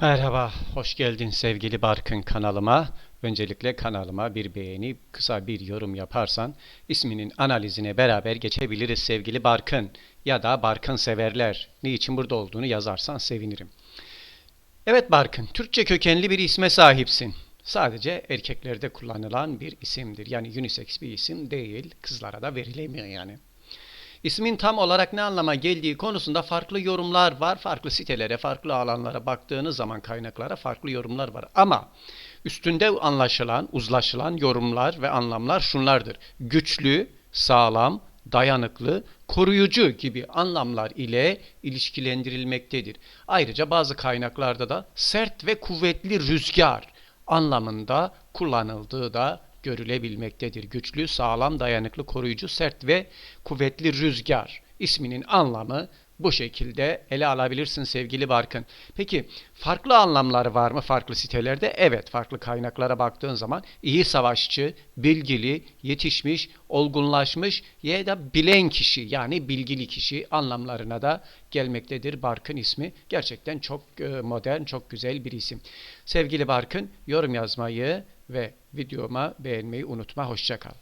Merhaba, hoş geldin sevgili Barkın kanalıma. Öncelikle kanalıma bir beğeni, kısa bir yorum yaparsan isminin analizine beraber geçebiliriz sevgili Barkın ya da Barkın severler. Niçin burada olduğunu yazarsan sevinirim. Evet Barkın, Türkçe kökenli bir isme sahipsin. Sadece erkeklerde kullanılan bir isimdir. Yani unisex bir isim değil, kızlara da verilemiyor yani. İsmin tam olarak ne anlama geldiği konusunda farklı yorumlar var. Farklı sitelere, farklı alanlara baktığınız zaman kaynaklara farklı yorumlar var. Ama üstünde anlaşılan, uzlaşılan yorumlar ve anlamlar şunlardır. Güçlü, sağlam, dayanıklı, koruyucu gibi anlamlar ile ilişkilendirilmektedir. Ayrıca bazı kaynaklarda da sert ve kuvvetli rüzgar anlamında kullanıldığı da görülebilmektedir. Güçlü, sağlam, dayanıklı, koruyucu, sert ve kuvvetli rüzgar isminin anlamı bu şekilde ele alabilirsin sevgili Barkın. Peki farklı anlamları var mı farklı sitelerde? Evet farklı kaynaklara baktığın zaman iyi savaşçı, bilgili, yetişmiş, olgunlaşmış ya da bilen kişi yani bilgili kişi anlamlarına da gelmektedir Barkın ismi. Gerçekten çok e, modern, çok güzel bir isim. Sevgili Barkın yorum yazmayı ve videoma beğenmeyi unutma. Hoşça kal.